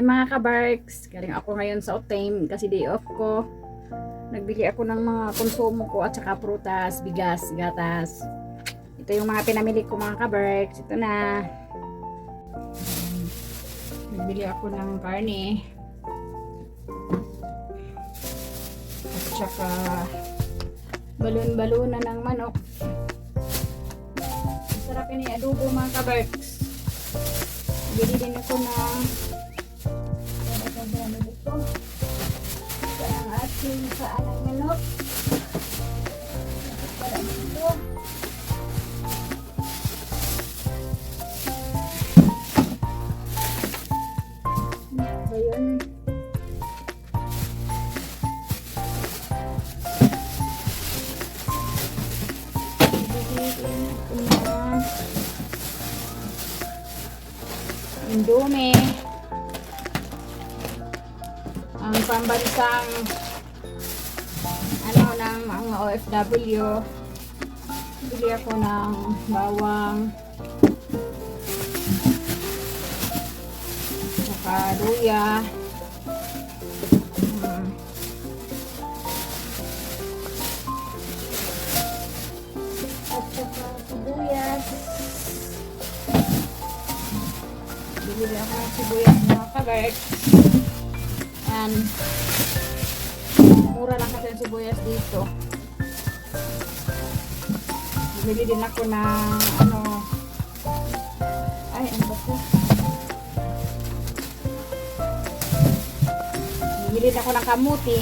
mga kabarks. Galing ako ngayon sa Otame kasi day off ko. Nagbili ako ng mga konsumo ko at saka prutas, bigas, gatas. Ito yung mga pinamili ko mga kabarks. Ito na. Nagbili ako ng karne. At saka balon-balona ng manok. Sarap yun yung adobo mga kabarks. Bili din ako ng ano ba ba ito? Ito ang ating saan ng manok. Ano ng Indomie. Pambansang ano ng mga OFW. Bili ako ng bawang. Saka luya. Hmm. At saka sibuyas. Bibili ako ng sibuyas mga kabert. And mura lang kasi ang sibuyas dito. Bibili din ako ng ano ay ano ba to? Bibili din ako ng kamuti.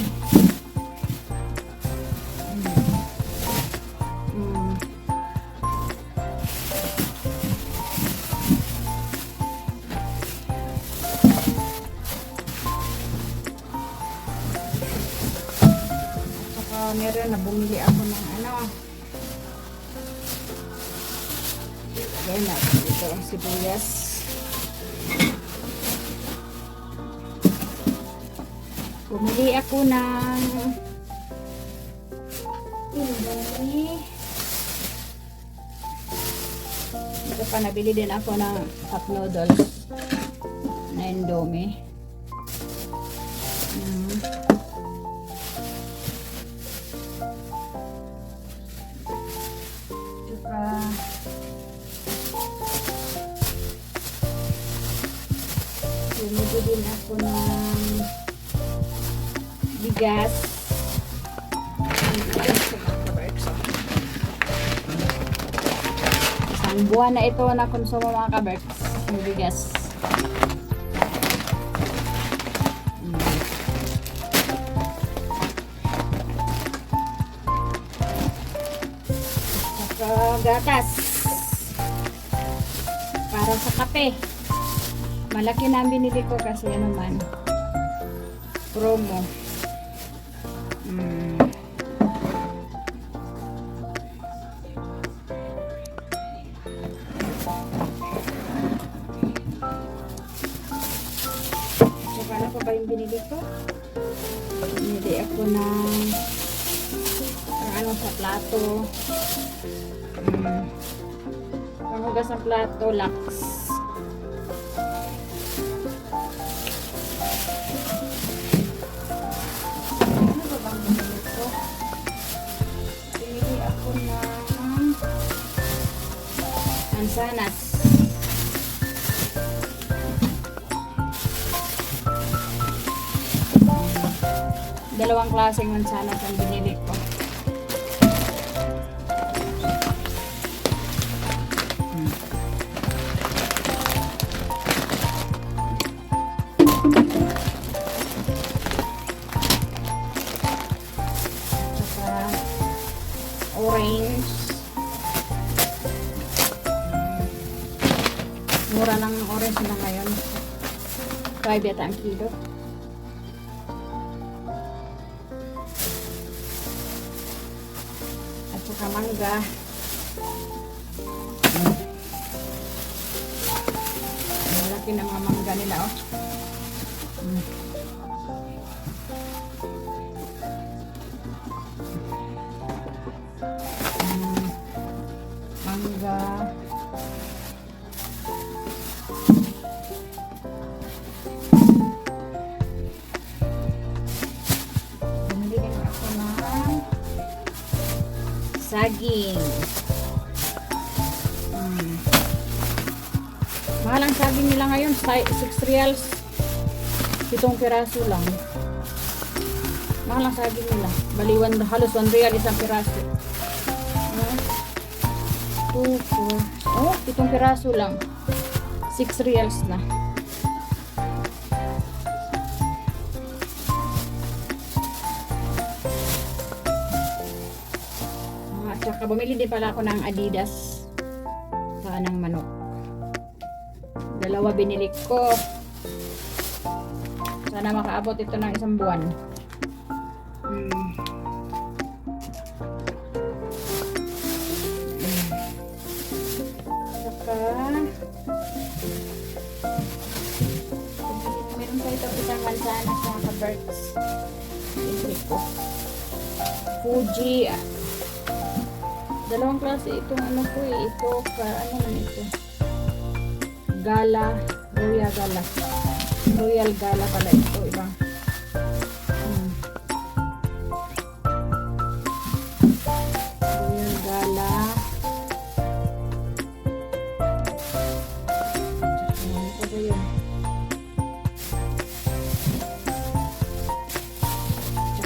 Meron na bumili ako ng ano. Ayan na, ito ang sibuyas. Bumili ako ng indomie. Ito pa, nabili din ako ng cup noodles na indomie. Mm. Din ako ng bigas. Isang buwan na ito na konsumo mga kaberks. Yung bigas. Mm. Saka gatas. Para sa kape. Malaki na binili ko kasi ano man. Promo. Mm. Saka ano pa ba yung binili ko? Binili ako ng ano sa plato. Mm. Panghugas ng plato, lax. Mansanas. Dalawang klaseng mansanas ang binili 5 yata ang kilo. At saka mangga. Malaki na mga mangga nila oh. Mm. Mm. Mangga. Saging. Hmm. Mahal ang saging nila ngayon, 6 reals. Pitong piraso lang. Mahal ang saging nila. Baliwan halos 1 real isang piraso. Ah, 2, 4. Oh, pitong piraso lang. 6 reals na. Saka bumili din pala ako ng Adidas sa ng manok. Dalawa binili ko. Sana makaabot ito ng isang buwan. Hmm. Hmm. Saka meron pa ito isang mansanas na ka-birds. Binili ko. Fuji. Dalawang klase itong ano ko eh. Ito, ka, ano man ito? Gala. Royal Gala. Royal Gala pala ito. Ibang. Hmm. Royal Gala.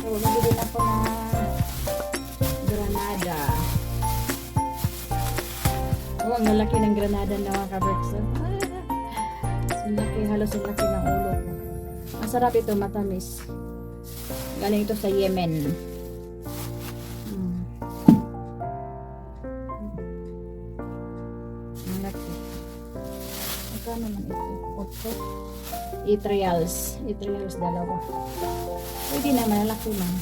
Ano ba din ako ang lalaki ng Granada na mga kaberkson. Ang laki, halos ang laki ng ulo. Masarap ito, matamis. Galing ito sa Yemen. Hmm. Ang laki. Magkano man ito? Otso? 8 reals. 8 reals dalawa. Pwede naman, laki lang.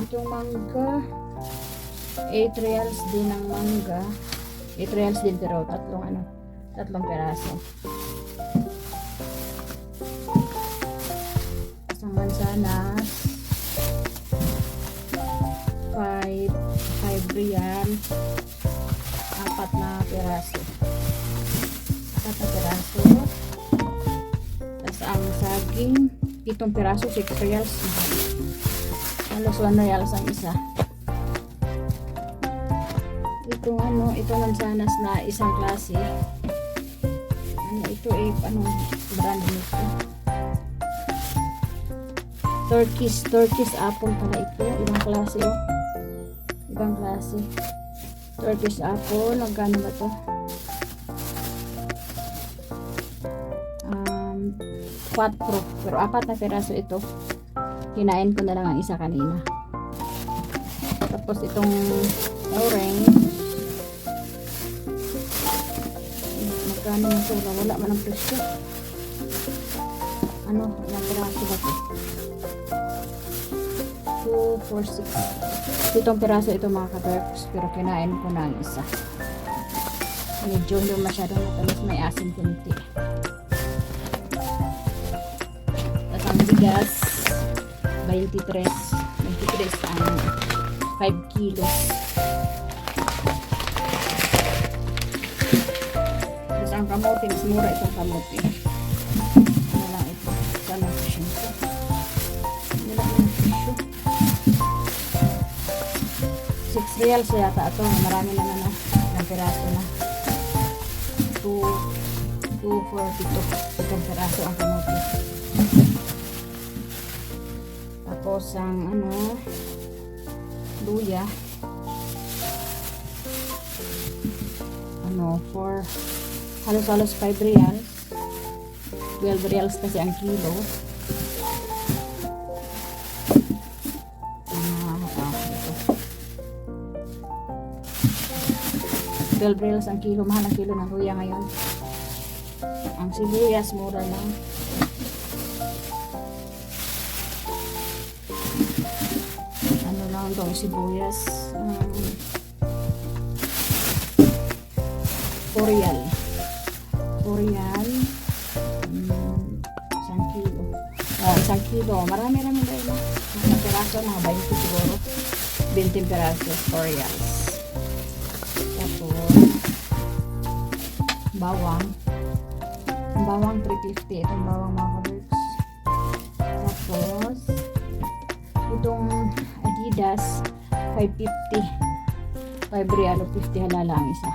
Itong mangga, 8 reals din ang mangga. 8 reals din pero tatlong ano, tatlong peraso. Isang mansanas, 5 5 real, apat na peraso. Apat na peraso. Tapos ang saging, pitong peraso, 6 reals. Halos 1 reals ang isa ano, ito mansanas na isang klase. Ano ito eh, anong brand nito? Turkish, Turkish apple pala ito. Ibang klase oh. Ibang klase. Turkish apple, magkano ba to? Um, 4 pero apat na peraso ito. Kinain ko na lang ang isa kanina. Tapos itong orange magkano yung sura? Wala man ang presyo. Ano? Ilang piraso ba to? 2, 4, 6 pitong piraso ito mga kadarks pero kinain ko na ang isa. Medyo hindi masyadong matamis may asin kunti. At ang bigas 23 23 ang 5 kilos ang kamote, mas mura itong kamote. Ano lang ito? Sana presyo ito. Ano lang yung presyo? 6 reals yata ito. Marami naman na. Ilang piraso na. 2 242. Itong piraso ang kamote. Tapos ang ano luya ano for halos-halos 5 reals 12 reals kasi ang kilo. Ah, ito. 12 reals ang kilo. Mahal ang kilo ng luya ngayon. Ang sibuyas mura lang. Ano lang itong sibuyas. Um, Koreal Koreal um, isang kilo. Oh, isang kilo. Marami naman dahil na mga peraso mga 20 siguro. 20 peraso Koreals tapos bawang. Ang bawang 350 itong bawang mga kaberks. Tapos itong Adidas 550 5 real o 50 halala ang isa.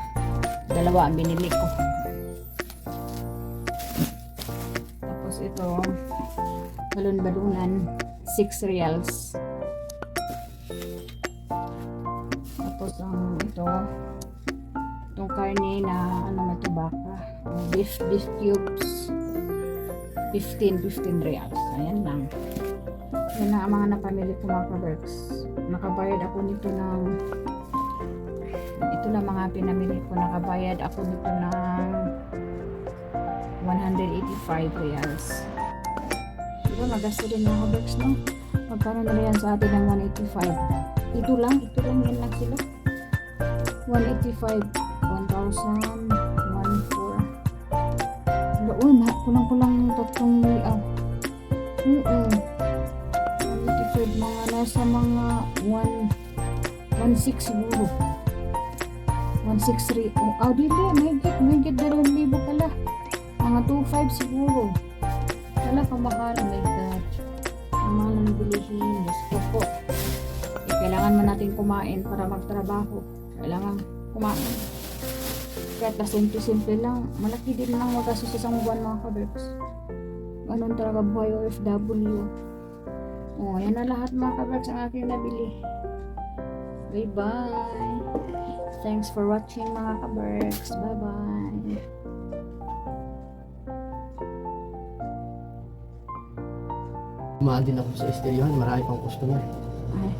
Dalawa ang binili ko tapos ito balon-balunan 6 reals. Tapos ang ito itong karne na ano na ito baka beef beef cubes 15 15 reals. Ayan lang. Yan na ang mga napamili ko mga kaberks nakabayad ako nito ng ito lang mga pinamili ko. Nakabayad ako nito ng 185 reals diba magasto din mga kaberks no magkano na yan sa atin ng 185 ito lang ito lang yan lang sila 185 1,000 1,400 Uy, na, kulang-kulang tatlong liaw. Oo. 185, mga nasa mga 1, 1,6 siguro. 1,6 Oh, ah, dili, may git, may git, dalawang libo pala. Mga 2,5 siguro. Wala ka mahal, oh my God. Ang mahal ng bilihin. Diyos ko. Eh, kailangan man natin kumain para magtrabaho. Kailangan kumain. Kahit na simple-simple lang, malaki din lang magastos sa isang buwan mga kabers. Ganun talaga buhay OFW. Oh, yan na lahat mga kabers ang aking nabili. Bye-bye! Thanks for watching mga kabers. Bye-bye! Mahal din ako sa esteryohan, marami pang customer. Ay,